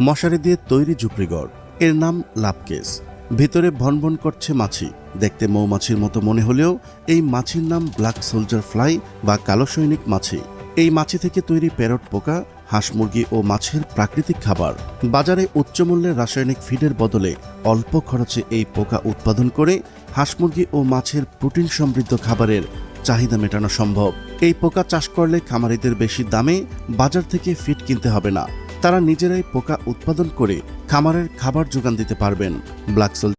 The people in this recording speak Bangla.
মশারি দিয়ে তৈরি ঝুপড়িঘর। এর নাম লাভকেস ভিতরে ভনভন করছে মাছি। দেখতে মৌমাছির মতো মনে হলেও এই মাছির নাম ব্ল্যাক সোলজার ফ্লাই বা কালো সৈনিক মাছি। এই মাছি থেকে তৈরি প্যারট পোকা, হাঁস মুরগি ও মাছের প্রাকৃতিক খাবার। বাজারে উচ্চমূল্যের রাসায়নিক ফিডের বদলে অল্প খরচে এই পোকা উৎপাদন করে হাঁস মুরগি ও মাছের প্রোটিন সমৃদ্ধ খাবারের চাহিদা মেটানো সম্ভব। এই পোকা চাষ করলে খামারিদের বেশি দামে বাজার থেকে ফিড কিনতে হবে না। তারা নিজেরাই পোকা উৎপাদন করে খামারের খাবার যোগান দিতে পারবেন। Black soldier